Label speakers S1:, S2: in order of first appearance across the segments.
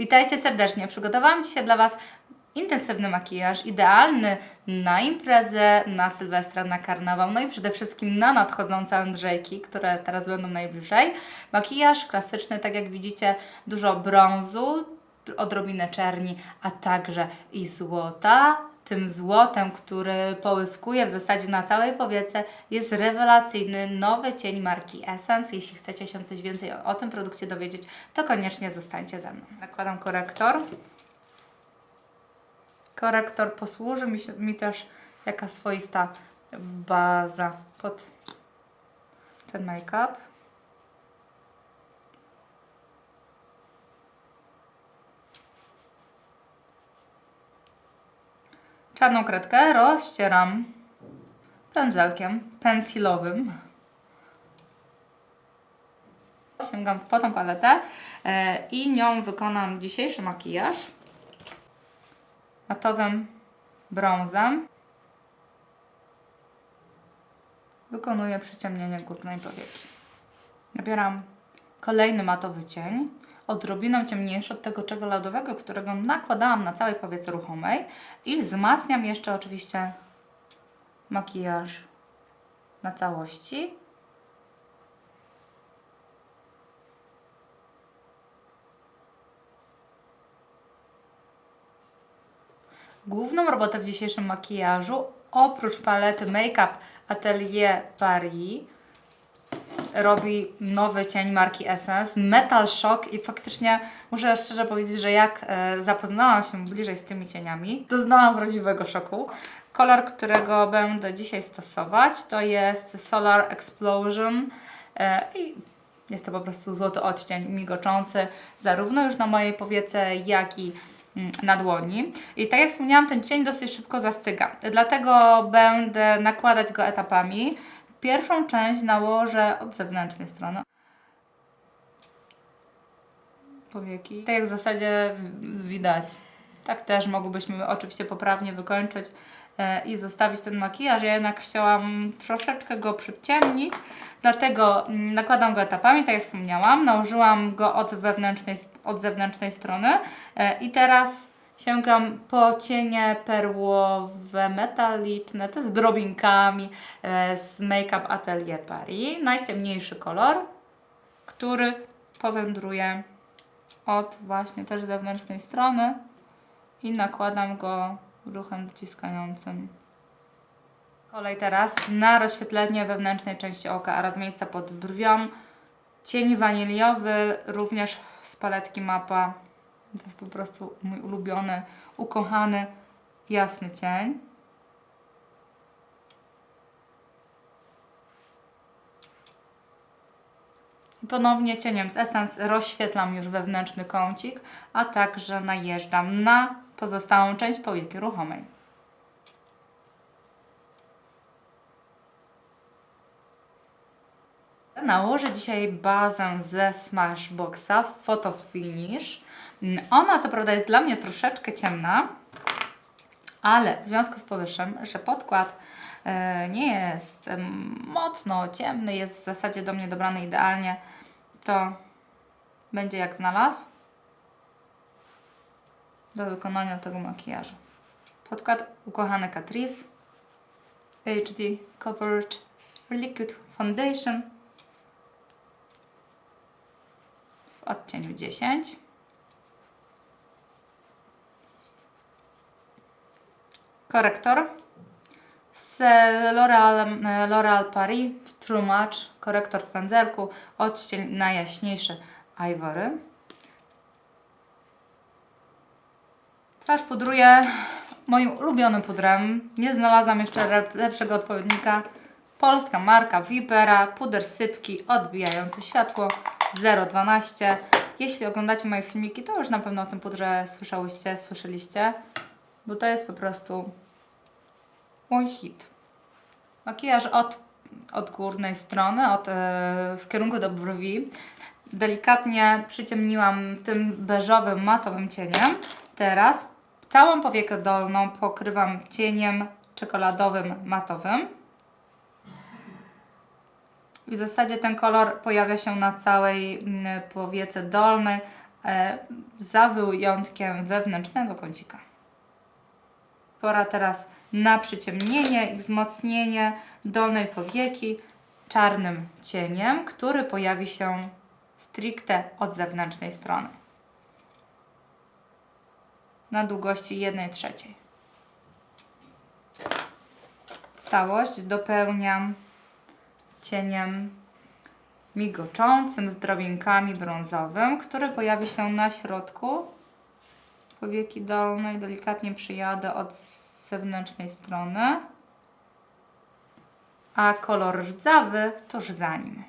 S1: Witajcie serdecznie. Przygotowałam dzisiaj dla Was intensywny makijaż, idealny na imprezę, na Sylwestra, na karnawał, no i przede wszystkim na nadchodzące Andrzejki, które teraz będą najbliżej. Makijaż klasyczny, tak jak widzicie, dużo brązu, odrobinę czerni, a także i złota. Tym złotem, który połyskuje w zasadzie na całej powiece, jest rewelacyjny nowy cień marki Essence. Jeśli chcecie się coś więcej o, o tym produkcie dowiedzieć, to koniecznie zostańcie ze mną. Nakładam korektor. Korektor posłuży mi, się, mi też jaka swoista baza pod ten make-up. Czarną kredkę rozcieram pędzelkiem pensilowym. Sięgam po tą paletę e, i nią wykonam dzisiejszy makijaż matowym brązem. Wykonuję przyciemnienie górnej powieki. Nabieram kolejny matowy cień, odrobiną ciemniejszy od tego czekoladowego, którego nakładałam na całej powiece ruchomej i wzmacniam jeszcze oczywiście makijaż na całości. Główną robotę w dzisiejszym makijażu, oprócz palety Make Up Atelier Paris, robi nowy cień marki Essence, Metal Shock i faktycznie muszę szczerze powiedzieć, że jak e, zapoznałam się bliżej z tymi cieniami, doznałam prawdziwego szoku. Kolor, którego będę dzisiaj stosować to jest Solar Explosion e, i jest to po prostu złoty odcień migoczący zarówno już na mojej powiece, jak i mm, na dłoni. I tak jak wspomniałam, ten cień dosyć szybko zastyga. Dlatego będę nakładać go etapami. Pierwszą część nałożę od zewnętrznej strony. Powieki. Tak jak w zasadzie widać. Tak też mogłybyśmy oczywiście poprawnie wykończyć e, i zostawić ten makijaż. Ja jednak chciałam troszeczkę go przyciemnić, dlatego mm, nakładam go etapami, tak jak wspomniałam. Nałożyłam go od wewnętrznej, od zewnętrznej strony e, i teraz sięgam po cienie perłowe, metaliczne, te z drobinkami e, z Make Up Atelier Paris. Najciemniejszy kolor, który powędruje od właśnie też zewnętrznej strony i nakładam go ruchem dociskającym. Kolej teraz na rozświetlenie wewnętrznej części oka oraz miejsca pod brwią. Cień waniliowy, również z paletki Mapa. To jest po prostu mój ulubiony, ukochany, jasny cień. Ponownie cieniem z Essence rozświetlam już wewnętrzny kącik, a także najeżdżam na pozostałą część powieki ruchomej. Nałożę dzisiaj bazę ze Smashboxa Photo Finish. Ona co prawda jest dla mnie troszeczkę ciemna, ale w związku z powyższym, że podkład e, nie jest mocno ciemny, jest w zasadzie do mnie dobrany idealnie, to będzie jak znalazł do wykonania tego makijażu. Podkład ukochany Catrice HD Coverage Liquid Foundation w odcieniu 10. Korektor z L'Oreal, Paris True Match, korektor w pędzelku, odcień najjaśniejszy Ivory. Twarz pudruję moim ulubionym pudrem. Nie znalazłam jeszcze lepszego odpowiednika. Polska marka Vipera, puder sypki odbijający światło 0,12. Jeśli oglądacie moje filmiki, to już na pewno o tym pudrze słyszałyście, słyszeliście, bo to jest po prostu mój hit. Makijaż od, od górnej strony, od, e, w kierunku do brwi. Delikatnie przyciemniłam tym beżowym, matowym cieniem. Teraz całą powiekę dolną pokrywam cieniem czekoladowym, matowym. W zasadzie ten kolor pojawia się na całej powiece dolnej, e, za wyjątkiem wewnętrznego kącika. Pora teraz na przyciemnienie i wzmocnienie dolnej powieki czarnym cieniem, który pojawi się stricte od zewnętrznej strony. Na długości 1 trzeciej. Całość dopełniam cieniem migoczącym z drobinkami brązowym, który pojawi się na środku powieki dolnej. Delikatnie przyjadę od zewnętrznej strony. A kolor rdzawy tuż za nim,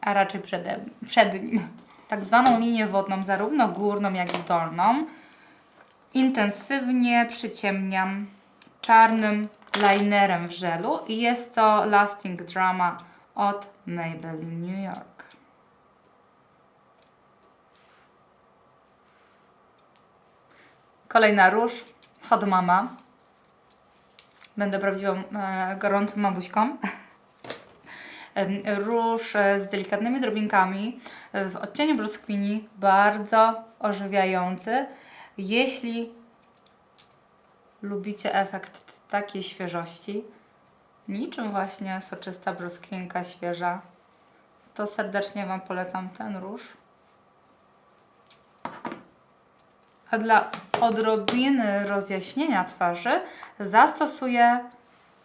S1: a raczej przede, przed nim. Tak zwaną linię wodną, zarówno górną, jak i dolną, intensywnie przyciemniam czarnym linerem w żelu i jest to Lasting Drama od Maybelline New York. Kolejna róż Hot Mama. Będę prawdziwą e, gorącą mamuśką. Róż e, z delikatnymi drobinkami w odcieniu brzoskwini, bardzo ożywiający. Jeśli lubicie efekt takiej świeżości, niczym właśnie soczysta brzoskwinka świeża, to serdecznie Wam polecam ten róż. A dla odrobiny rozjaśnienia twarzy zastosuję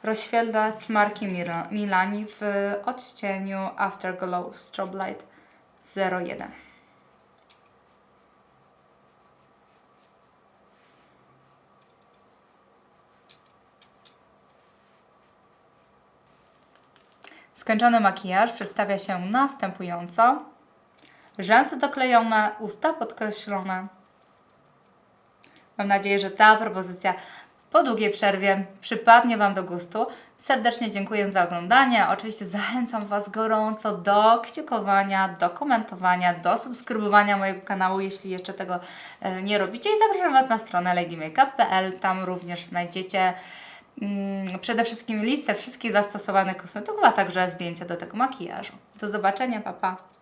S1: rozświetlacz marki Milani w odcieniu Afterglow Strobe Light 01. Skończony makijaż przedstawia się następująco. Rzęsy doklejone, usta podkreślone. Mam nadzieję, że ta propozycja po długiej przerwie przypadnie Wam do gustu. Serdecznie dziękuję za oglądanie. Oczywiście zachęcam Was gorąco do kciukowania, do komentowania, do subskrybowania mojego kanału, jeśli jeszcze tego e, nie robicie. I zapraszam Was na stronę ladymakeup.pl. Tam również znajdziecie mm, przede wszystkim listę wszystkich zastosowanych kosmetyków, a także zdjęcia do tego makijażu. Do zobaczenia, papa. Pa.